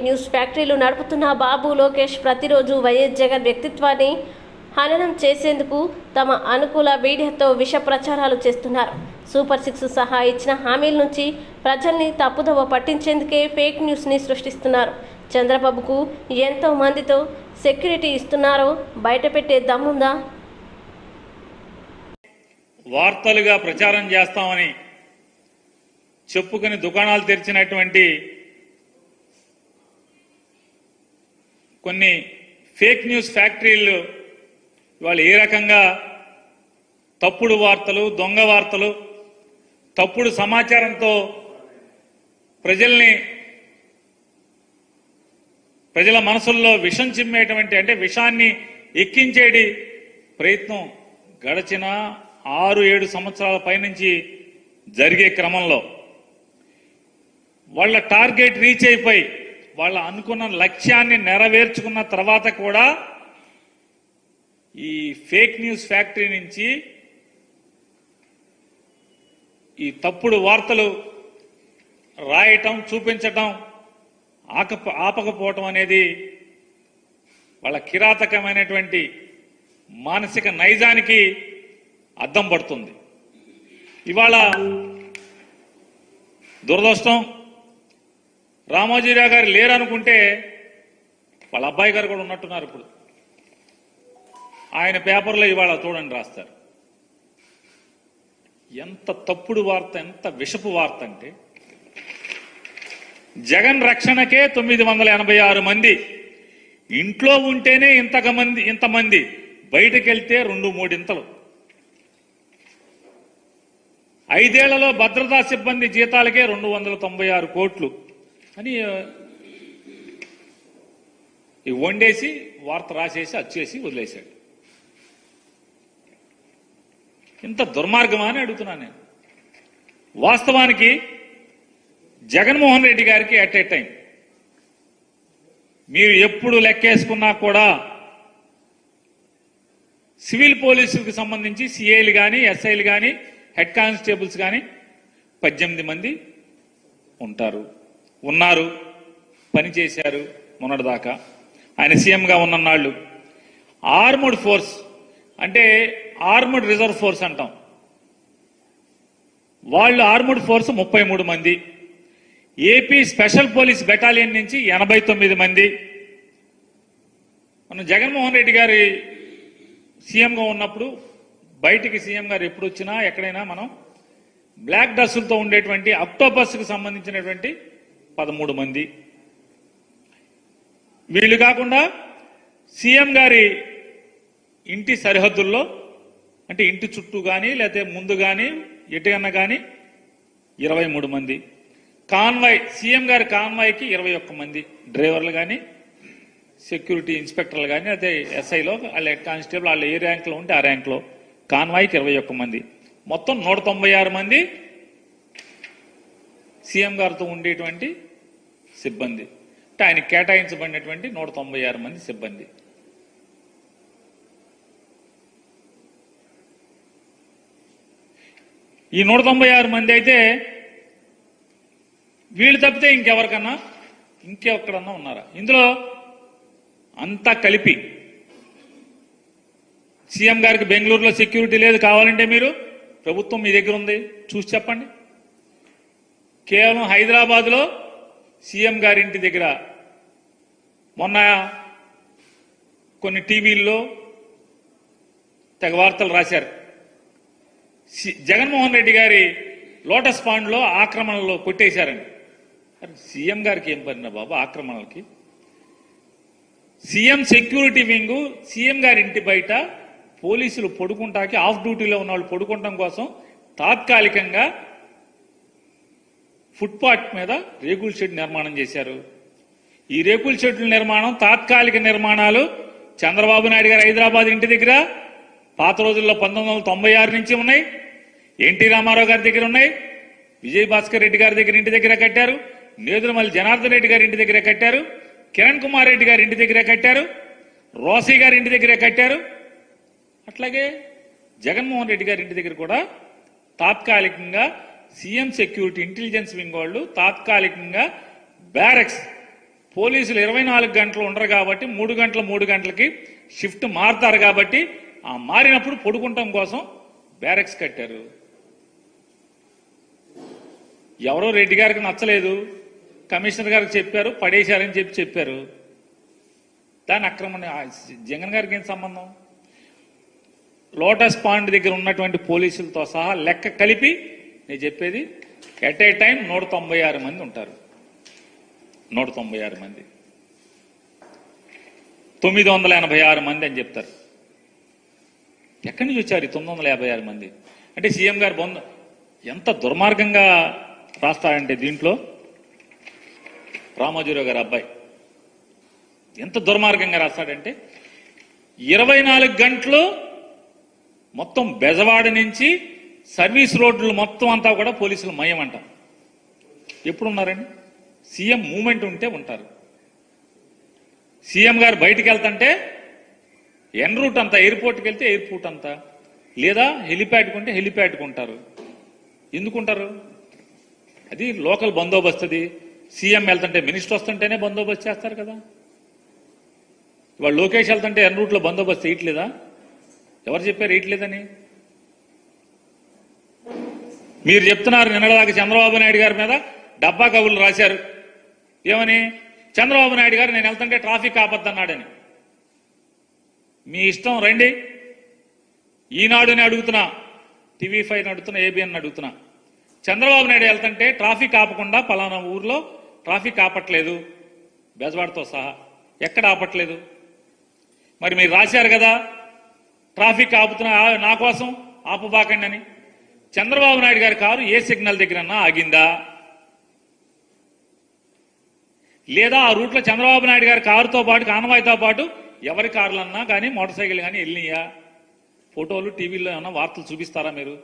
Fake news ఫ్యాక్టరీలు నడుపుతున్న బాబు లోకేష్ ప్రతిరోజు వైఎస్ జగన్ వ్యక్తిత్వాన్ని హననం చేసేందుకు తమ అనుకూల మీడియాతో విష ప్రచారాలు చేస్తున్నారు. సూపర్ సిక్స్ సహా ఇచ్చిన హామీల నుంచి ప్రజల్ని తప్పుదవ పట్టించేందుకే ఫేక్ న్యూస్ని సృష్టిస్తున్నారు. చంద్రబాబుకు ఎంతో మందితో సెక్యూరిటీ ఇస్తున్నారో బయటపెట్టే దమ్ముందా? వార్తలుగా ప్రచారం చేస్తామని చెప్పుకుని దుకాణాలు తెరిచినటువంటి కొన్ని ఫేక్ న్యూస్ ఫ్యాక్టరీలు ఇవాళ ఏ రకంగా తప్పుడు వార్తలు దొంగ వార్తలు తప్పుడు సమాచారంతో ప్రజల్ని ప్రజల మనసుల్లో విషం చిమ్మేటువంటి అంటే విషాన్ని ఎక్కించేటి ప్రయత్నం గడచిన ఆరు ఏడు సంవత్సరాల పైనుంచి జరిగే క్రమంలో. వాళ్ళ టార్గెట్ రీచ్ అయిపోయి వాళ్ళు అనుకున్న లక్ష్యాన్ని నెరవేర్చుకున్న తర్వాత కూడా ఈ ఫేక్ న్యూస్ ఫ్యాక్టరీ నుంచి ఈ తప్పుడు వార్తలు రాయటం చూపించటం ఆక ఆపకపోవటం అనేది వాళ్ళ కిరాతకమైనటువంటి మానసిక నైజానికి అద్దం పడుతుంది. ఇవాళ దురదృష్టం రామోజీరావు గారు లేరనుకుంటే వాళ్ళ అబ్బాయి గారు కూడా ఉన్నట్టున్నారు ఇప్పుడు. ఆయన పేపర్లో ఇవాళ చూడండి రాస్తారు. ఎంత తప్పుడు వార్త ఎంత విషపు వార్త అంటే జగన్ రక్షణకే తొమ్మిది వందల ఎనభై ఆరు మంది ఇంట్లో ఉంటేనే ఇంతక మంది ఇంతమంది బయటకెళ్తే రెండు మూడింతలు. ఐదేళ్ళలో భద్రతా సిబ్బంది జీతాలకే రెండు వందల తొంభై ఆరు కోట్లు. అని వండేసి వార్త రాసేసి అచ్చేసి వదిలేశాడు. ఇంత దుర్మార్గమా అని అడుగుతున్నాను నేను. వాస్తవానికి జగన్మోహన్ రెడ్డి గారికి అట్ ఏ టైం మీరు ఎప్పుడు లెక్కేసుకున్నా కూడా సివిల్ పోలీసులకు సంబంధించి సిఐలు కానీ ఎస్ఐలు కానీ హెడ్ కానిస్టేబుల్స్ కానీ పద్దెనిమిది మంది ఉంటారు. ఉన్నారు పనిచేశారు మొన్నటిదాకా. ఆయన సీఎంగా ఉన్ననాళ్ళు ఆర్మడ్ ఫోర్స్ అంటే ఆర్మడ్ రిజర్వ్ ఫోర్స్ అంటాం. వాళ్ళు ఆర్మడ్ ఫోర్స్ ముప్పై మూడు మంది. ఏపీ స్పెషల్ పోలీస్ బెటాలియన్ నుంచి ఎనభై తొమ్మిది మంది. మనం జగన్మోహన్ రెడ్డి గారి సీఎంగా ఉన్నప్పుడు బయటికి సీఎం గారు ఎప్పుడు వచ్చినా ఎక్కడైనా మనం బ్లాక్ డస్సులతో ఉండేటువంటి అక్టోపస్కి సంబంధించినటువంటి పదమూడు మంది. వీళ్ళు కాకుండా సీఎం గారి ఇంటి సరిహద్దుల్లో అంటే ఇంటి చుట్టూ కానీ లేకపోతే ముందు కానీ ఎటుకన్నా కానీ ఇరవై మూడు మంది. కాన్వాయ్ సీఎం గారి కాన్వాయ్కి ఇరవై ఒక్క మంది. డ్రైవర్లు కానీ సెక్యూరిటీ ఇన్స్పెక్టర్లు కానీ అదే ఎస్ఐలో వాళ్ళ కానిస్టేబుల్ వాళ్ళ ఏ ర్యాంక్లో ఉంటే ఆ ర్యాంక్లో కాన్వాయ్కి ఇరవై ఒక్క మంది. మొత్తం నూట తొంభై ఆరు మంది సీఎం గారితో ఉండేటువంటి సిబ్బంది. అంటే ఆయన కేటాయించబడినటువంటి నూట తొంభై ఆరు మంది సిబ్బంది. ఈ నూట తొంభై ఆరు మంది అయితే వీళ్ళు తప్పితే ఇంకెవరికన్నా ఇంకెక్కడన్నా ఉన్నారా? ఇందులో అంతా కలిపి సీఎం గారికి బెంగళూరులో సెక్యూరిటీ లేదు కావాలంటే మీరు ప్రభుత్వం మీ దగ్గర ఉంది. చూసి చెప్పండి. కేవలం హైదరాబాద్లో సీఎం గారి ఇంటి దగ్గర మొన్న కొన్ని టీవీల్లో తెగ వార్తలు రాశారు. సి- జగన్మోహన్ రెడ్డి గారి లోటస్ పాండ్లో ఆక్రమణలో కొట్టేశారని. సీఎం గారికి ఏం పడిన బాబు ఆక్రమణలకి? సీఎం సెక్యూరిటీ వింగ్ సీఎం గారి ఇంటి బయట పోలీసులు పడుకుంటాకి ఆఫ్ డ్యూటీలో ఉన్న వాళ్ళు పడుకుంటాం కోసం తాత్కాలికంగా ఫుట్పాత్ మీద రేకుల షెడ్ నిర్మాణం చేశారు. ఈ రేకుల షెడ్ల నిర్మాణం తాత్కాలిక నిర్మాణాలు చంద్రబాబు నాయుడు గారు హైదరాబాద్ ఇంటి దగ్గర పాత రోజుల్లో పంతొమ్మిది వందల తొంభై ఆరు నుంచి ఉన్నాయి. ఎన్టీ రామారావు గారి దగ్గర ఉన్నాయి. విజయ్ భాస్కర్ రెడ్డి గారి దగ్గర ఇంటి దగ్గర కట్టారు. నేదురుమల్లి జనార్దన్ రెడ్డి గారి ఇంటి దగ్గర కట్టారు. కిరణ్ కుమార్ రెడ్డి గారి ఇంటి దగ్గర కట్టారు. రోసీ గారి ఇంటి దగ్గర కట్టారు. అట్లాగే జగన్మోహన్ రెడ్డి గారి ఇంటి దగ్గర కూడా తాత్కాలికంగా సీఎం సెక్యూరిటీ ఇంటెలిజెన్స్ వింగ్ వాళ్ళు తాత్కాలికంగా బ్యారక్స్ పోలీసులు ఇరవై నాలుగు గంటలు ఉండరు కాబట్టి మూడు గంటల మూడు గంటలకి షిఫ్ట్ మారుతారు కాబట్టి ఆ మారినప్పుడు పడుకుంటాం కోసం బ్యారెక్స్ కట్టారు. ఎవరో రెడ్డి గారికి నచ్చలేదు. కమిషనర్ గారికి చెప్పారు పడేశారని చెప్పి చెప్పారు. దాని అక్రమణ జగన్ గారికి ఏం సంబంధం? లోటస్ పాండ్ దగ్గర ఉన్నటువంటి పోలీసులతో సహా లెక్క కలిపి నేను చెప్పేది ఎట్ ఏ టైం నూట తొంభై ఆరు మంది ఉంటారు. నూట తొంభై ఆరు మంది. తొమ్మిది వందల ఎనభై ఆరు మంది అని చెప్తారు. ఎక్కడి నుంచి వచ్చారు తొమ్మిది వందల యాభై ఆరు మంది? అంటే సీఎం గారు బొంద ఎంత దుర్మార్గంగా రాస్తాడంటే దీంట్లో? రామోజీరావు గారు అబ్బాయి. ఎంత దుర్మార్గంగా రాస్తాడంటే ఇరవై నాలుగు గంటలు మొత్తం బెజవాడ నుంచి సర్వీస్ రోడ్లు మొత్తం అంతా కూడా పోలీసులు మయం అంట ఎప్పుడు ఉన్నారండి సీఎం మూమెంట్ ఉంటే ఉంటారు. సీఎం గారు బయటికి వెళ్తుంటే ఎన్ రూట్ అంతా ఎయిర్పోర్ట్కి వెళ్తే ఎయిర్పోర్ట్ అంతా లేదా హెలిప్యాడ్కి ఉంటే హెలిప్యాడ్కి ఉంటారు. ఎందుకుంటారు? అది లోకల్ బందోబస్తు అది. సీఎం వెళ్తుంటే మినిస్టర్ వస్తుంటేనే బందోబస్తు చేస్తారు కదా. ఇవాళ లోకేష్ వెళ్తుంటే ఎన్ రూట్లో బందోబస్తు వేయట్లేదా? ఎవరు చెప్పారు వేయట్లేదని? మీరు చెప్తున్నారు నిన్నదాకా చంద్రబాబు నాయుడు గారి మీద డబ్బా కబుర్లు రాశారు. ఏమని? చంద్రబాబు నాయుడు గారు నేను వెళ్తుంటే ట్రాఫిక్ ఆపద్దన్నాడని. మీ ఇష్టం రండి. ఈనాడుని అడుగుతున్నా టీవీ ఫైవ్ అడుగుతున్నా ఏబిఎన్ అడుగుతున్నా చంద్రబాబు నాయుడు వెళ్తుంటే ట్రాఫిక్ ఆపకుండా పలానా ఊర్లో ట్రాఫిక్ ఆపట్లేదు. బెజవాడతో సహా. ఎక్కడ ఆపట్లేదు? మరి మీరు రాశారు కదా ట్రాఫిక్ ఆపుతున్నా నా కోసం ఆపబాకండి అని. చంద్రబాబు నాయుడు గారి కారు ఏ సిగ్నల్ దగ్గరన్నా ఆగిందా? లేదా ఆ రూట్లో చంద్రబాబు నాయుడు గారి కారుతో పాటు కానవాయితో పాటు ఎవరి కార్లన్నా కానీ మోటార్ సైకిల్ కానీ వెళ్ళినాయా? ఫోటోలు టీవీలో ఏమన్నా వార్తలు చూపిస్తారా మీరు?